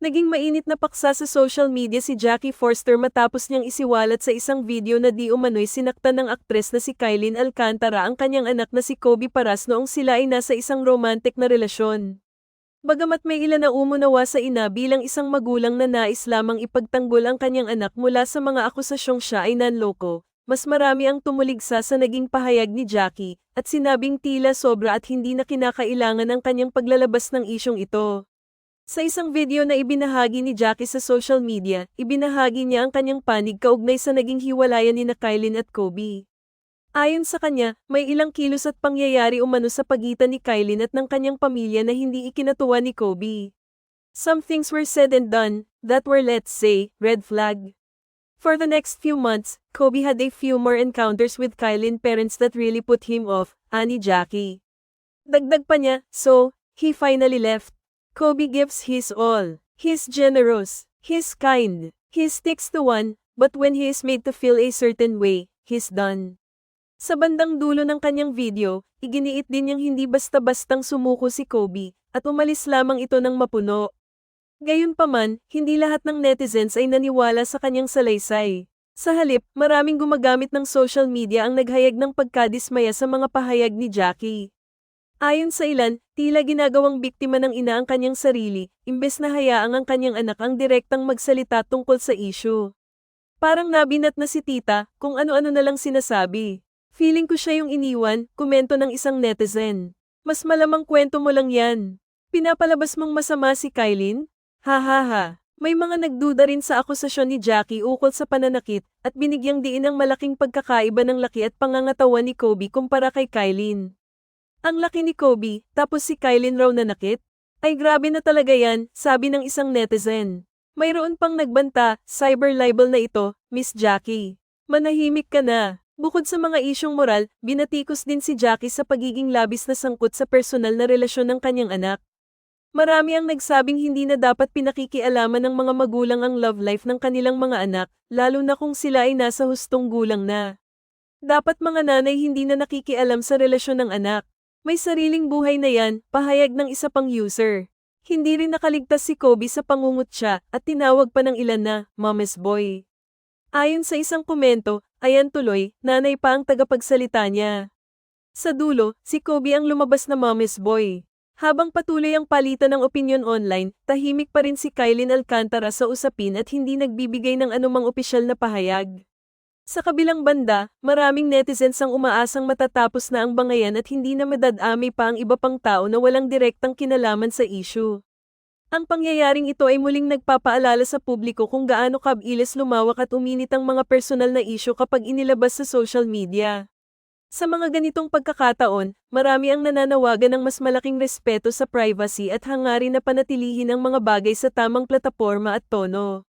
Naging mainit na paksa sa social media si Jackie Forster matapos niyang isiwalat sa isang video na di umano'y sinaktan ng aktres na si Kylin Alcantara ang kanyang anak na si Kobe Paras noong sila ay nasa isang romantic na relasyon. Bagamat may ilan na umunawa sa ina bilang isang magulang na nais lamang ipagtanggol ang kanyang anak mula sa mga akusasyong siya ay nanloko, mas marami ang tumuligsa sa naging pahayag ni Jackie, at sinabing tila sobra at hindi na kinakailangan ang kanyang paglalabas ng isyong ito. Sa isang video na ibinahagi ni Jackie sa social media, ibinahagi niya ang kanyang panig kaugnay sa naging hiwalayan ni na Kylin at Kobe. Ayon sa kanya, may ilang kilos at pangyayari umano sa pagitan ni Kylin at ng kanyang pamilya na hindi ikinatuwa ni Kobe. Some things were said and done, that were let's say, red flag. For the next few months, Kobe had a few more encounters with Kylin parents that really put him off, ani Jackie. Dagdag pa niya, so, he finally left. Kobe gives his all. He's generous. He's kind. He sticks to one, but when he is made to feel a certain way, he's done. Sa bandang dulo ng kanyang video, iginiit din niyang hindi basta-bastang sumuko si Kobe, at umalis lamang ito ng mapuno. Gayunpaman, hindi lahat ng netizens ay naniwala sa kanyang salaysay. Sa halip, maraming gumagamit ng social media ang naghayag ng pagkadismaya sa mga pahayag ni Jackie. Ayon sa ilan, tila ginagawang biktima ng ina ang kanyang sarili, imbes na hayaang ang kanyang anak ang direktang magsalita tungkol sa issue. Parang nabinat na si tita, kung ano-ano na lang sinasabi. Feeling ko siya yung iniwan, komento ng isang netizen. Mas malamang kwento mo lang yan. Pinapalabas mong masama si Kylin? Ha ha ha. May mga nagduda rin sa akusasyon ni Jackie ukol sa pananakit, at binigyang diin ang malaking pagkakaiba ng laki at pangangatawan ni Kobe kumpara kay Kylin. Ang laki ni Kobe, tapos si Kylin raw nanakit? Ay grabe na talaga yan, sabi ng isang netizen. Mayroon pang nagbanta, cyber libel na ito, Miss Jackie. Manahimik ka na. Bukod sa mga isyong moral, binatikos din si Jackie sa pagiging labis na sangkot sa personal na relasyon ng kanyang anak. Marami ang nagsabing hindi na dapat pinakikialaman ng mga magulang ang love life ng kanilang mga anak, lalo na kung sila ay nasa hustong gulang na. Dapat mga nanay hindi na nakikialam sa relasyon ng anak. May sariling buhay na yan, pahayag ng isa pang user. Hindi rin nakaligtas si Kobe sa pangungutya at tinawag pa ng ilan na, Mama's Boy. Ayon sa isang komento, ayan tuloy, nanay pa ang tagapagsalita niya. Sa dulo, si Kobe ang lumabas na Mama's Boy. Habang patuloy ang palitan ng opinion online, tahimik pa rin si Kylin Alcantara sa usapin at hindi nagbibigay ng anumang opisyal na pahayag. Sa kabilang banda, maraming netizens ang umaasang matatapos na ang bangayan at hindi na madadami pa ang iba pang tao na walang direktang kinalaman sa issue. Ang pangyayaring ito ay muling nagpapaalala sa publiko kung gaano kabilis lumawak at uminit ang mga personal na issue kapag inilabas sa social media. Sa mga ganitong pagkakataon, marami ang nananawagan ng mas malaking respeto sa privacy at hangarin na panatilihin ang mga bagay sa tamang plataporma at tono.